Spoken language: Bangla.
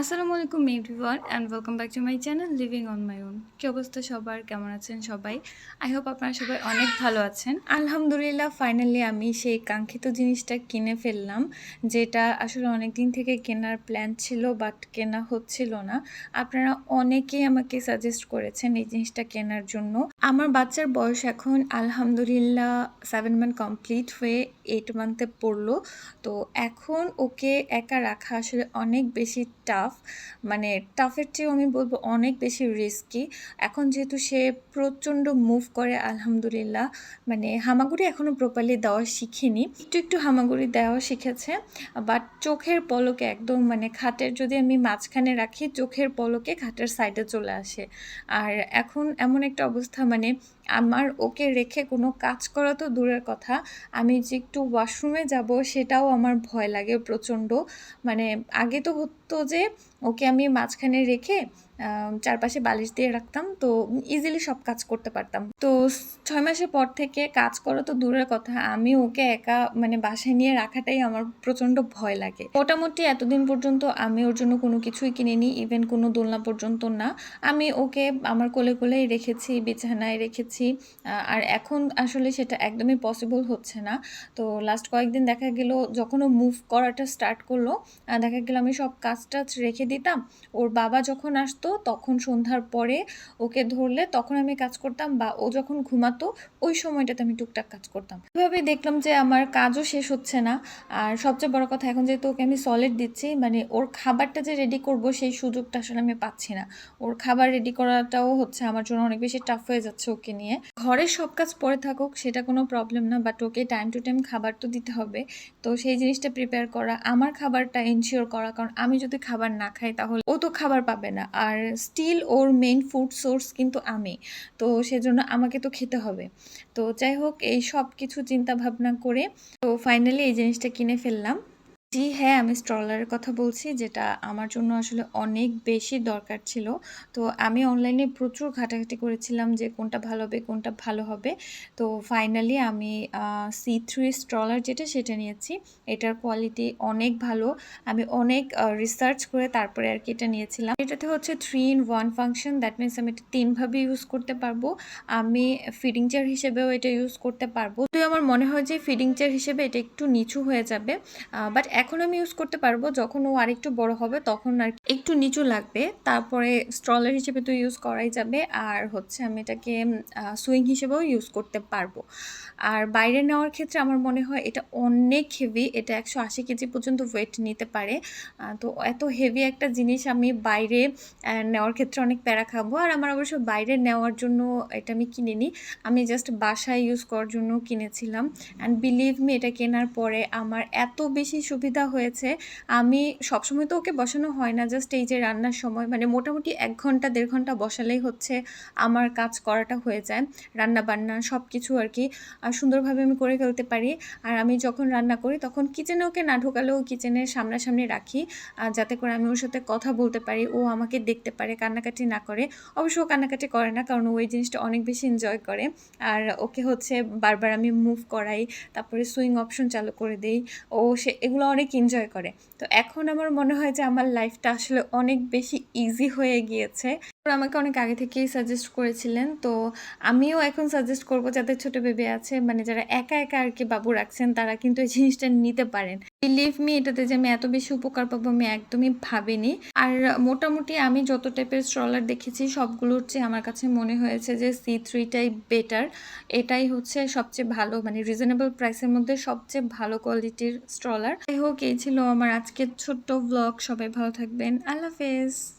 আসসালামু আলাইকুম everyone and welcome back to my channel living on my own কী অবস্থা সবার? কেমন আছেন সবাই? আই হোপ আপনারা সবাই অনেক ভালো আছেন। আলহামদুলিল্লাহ ফাইনালি আমি সেই কাঙ্ক্ষিত জিনিসটা কিনে ফেললাম, যেটা আসলে অনেক দিন থেকে কেনার প্ল্যান ছিল বাট কেনা হচ্ছিল না। আপনারা অনেকেই আমাকে সাজেস্ট করেছেন এই জিনিসটা কেনার জন্য। আমার বাচ্চার বয়স এখন, আলহামদুলিল্লাহ সেভেন মান্থ কমপ্লিট হয়ে এইট মান্থে পড়ল। তো এখন ওকে একা রাখা আসলে অনেক বেশি টাফ মানে টাফের চেয়েও আমি বলব অনেক বেশি রিস্কি এখন যেহেতু সে প্রচণ্ড মুভ করে, আলহামদুলিল্লাহ মানে হামাগুড়ি এখনও প্রপারলি দেওয়া শিখিনি। একটু একটু হামাগুড়ি দেওয়া শিখেছে বাট চোখের পলকে একদম মানে খাটের যদি আমি মাঝখানে রাখি, চোখের পলকে খাটের সাইডে চলে আসে। আর এখন এমন একটা অবস্থা মানে আমার ওকে রেখে কোনো কাজ করা তো দূরের কথা। আমি যে একটু ওয়াশরুমে যাব সেটাও আমার ভয় লাগে প্রচণ্ড। মানে আগে তো হতো যে ওকে আমি মাঝখানে রেখে চারপাশে বালিশ দিয়ে রাখতাম, তো ইজিলি সব কাজ করতে পারতাম। তো ছয় মাসের পর থেকে কাজ করা তো দূরের কথা, আমি ওকে একা মানে বাসায় নিয়ে রাখাটাই আমার প্রচণ্ড ভয় লাগে। মোটামুটি এতদিন পর্যন্ত আমি ওর জন্য কোনো কিছুই কিনিনি ইভেন কোনো দোলনা পর্যন্ত না। আমি ওকে আমার কোলে কোলেই রেখেছি, বিছানায় রেখেছি আর এখন আসলে সেটা একদমই পসিবল হচ্ছে না। তো লাস্ট কয়েকদিন দেখা গেল যখন ও মুভ করাটা স্টার্ট করল দেখা গেল আমি সব কাজ টাজ রেখে দিতাম। ওর বাবা যখন আসতো তখন সন্ধ্যার পরে ওকে ধরলে তখন আমি কাজ করতাম বা ও যখন ঘুমাতো ওই সময়টাতে আমি টুকটাক কাজ করতাম। এভাবে দেখলাম যে আমার কাজও শেষ হচ্ছে না। আর সবচেয়ে বড় কথা এখন যেহেতু ওকে আমি সলিড দিচ্ছি মানে ওর খাবারটা যে রেডি করব সেই সুযোগটা আসলে আমি পাচ্ছি না। ওর খাবার রেডি করাটাও হচ্ছে আমার জন্য অনেক বেশি টাফ হয়ে যাচ্ছে ওকে নিয়ে। ঘরের সব কাজ পরে থাকুক, সেটা কোনো প্রবলেম না but okay time to time খাবার তো দিতে হবে। তো সেই জিনিসটা প্রিপেয়ার করা, আমার খাবারটা এনশিওর করা, কারণ আমি যদি খাবার না খাই তাহলে ও তো খাবার পাবে না। আর স্টিল ওর মেইন ফুড সোর্স কিন্তু আমি। তো সেজন্য আমাকে তো খেতে হবে। তো যাই হোক, এই সব কিছু চিন্তা ভাবনা করে তো ফাইনালি এই জিনিসটা কিনে ফেললাম। জি হ্যাঁ আমি স্ট্রলারের কথা বলছি, যেটা আমার জন্য আসলে অনেক বেশি দরকার ছিল। তো আমি অনলাইনে প্রচুর ঘাটাঘাটি করেছিলাম যে কোনটা ভালো হবে, কোনটা ভালো হবে। তো ফাইনালি আমি সি থ্রি স্ট্রলার যেটা সেটা নিয়েছি। এটার কোয়ালিটি অনেক ভালো। আমি অনেক রিসার্চ করে তারপরে আর কি এটা নিয়েছিলাম। এটাতে হচ্ছে three in one function that means আমি এটা তিনভাবে ইউজ করতে পারব। আমি ফিডিং চেয়ার হিসেবেও এটা ইউজ করতে পারব। তো আমার মনে হয় যে ফিডিং চেয়ার হিসেবে এটা একটু নিচু হয়ে যাবে বাট এখন আমি ইউজ করতে পারব, যখন ও আরেকটু বড় হবে তখন আর একটু নিচু লাগবে, তারপরে স্ট্রলার হিসেবে তো ইউজ করাই যাবে, আর হচ্ছে আমি এটাকে সুইং হিসেবেও ইউজ করতে পারব। আর বাইরে নেওয়ার ক্ষেত্রে আমার মনে হয় এটা অনেক হেভি এটা একশো আশি কেজি পর্যন্ত ওয়েট নিতে পারে। তো এত হেভি একটা জিনিস আমি বাইরে নেওয়ার ক্ষেত্রে অনেক প্যারা খাব, আর আমার অবশ্য বাইরে নেওয়ার জন্য এটা আমি কিনিনি। আমি জাস্ট বাসায় ইউজ করার জন্য কিনেছিলাম। অ্যান্ড বিলিভ মি এটা কেনার পরে আমার এত বেশি সুবিধা হয়েছে। আমি সবসময় তো ওকে বসানো হয় না জাস্ট এই যে রান্নার সময় মানে মোটামুটি এক ঘণ্টা, দেড় ঘণ্টা বসালেই হচ্ছে আমার কাজ করাটা হয়ে যায়, রান্না বান্না সব কিছু আর কি। সুন্দরভাবে আমি করে ফেলতে পারি। আর আমি যখন রান্না করি তখন কিচেনে ওকে না ঢোকালেও কিচেনের সামনাসামনি রাখি যাতে করে আমি ওর সাথে কথা বলতে পারি, ও আমাকে দেখতে পারে, কান্নাকাটি না করে। অবশ্য ও কান্নাকাটি করে না, কারণ ওই জিনিসটা অনেক বেশি এনজয় করে। আর ওকে হচ্ছে বারবার আমি মুভ করাই, তারপরে সুইং অপশন চালু করে দেই। ও সে, এগুলো অনেক এনজয় করে। তো এখন আমার মনে হয় যে আমার লাইফটা আসলে অনেক বেশি ইজি হয়ে গিয়েছে। আমাকে অনেক আগে থেকেই সাজেস্ট করেছিলেন। তো আমিও এখন সাজেস্ট করব যাদের ছোট বেবি আছে মানে যারা একা একা আর কি বাবু রাখছেন, তারা কিন্তু এই জিনিসটা নিতে পারেন। বিলিভ মি এটাতে যে আমি এত বেশি উপকার পাবো আমি একদমই ভাবিনি। আর মোটামুটি আমি যত টাইপের স্ট্রলার দেখেছি, সবগুলোর চেয়ে আমার কাছে মনে হয়েছে যে সি থ্রিটাই বেটার এটাই হচ্ছে সবচেয়ে ভালো মানে রিজনেবল প্রাইসের মধ্যে সবচেয়ে ভালো কোয়ালিটির স্ট্রলার যাই হোক, এই ছিল আমার আজকের ছোট্ট ব্লগ সবাই ভালো থাকবেন। আল্লাহ হাফেজ।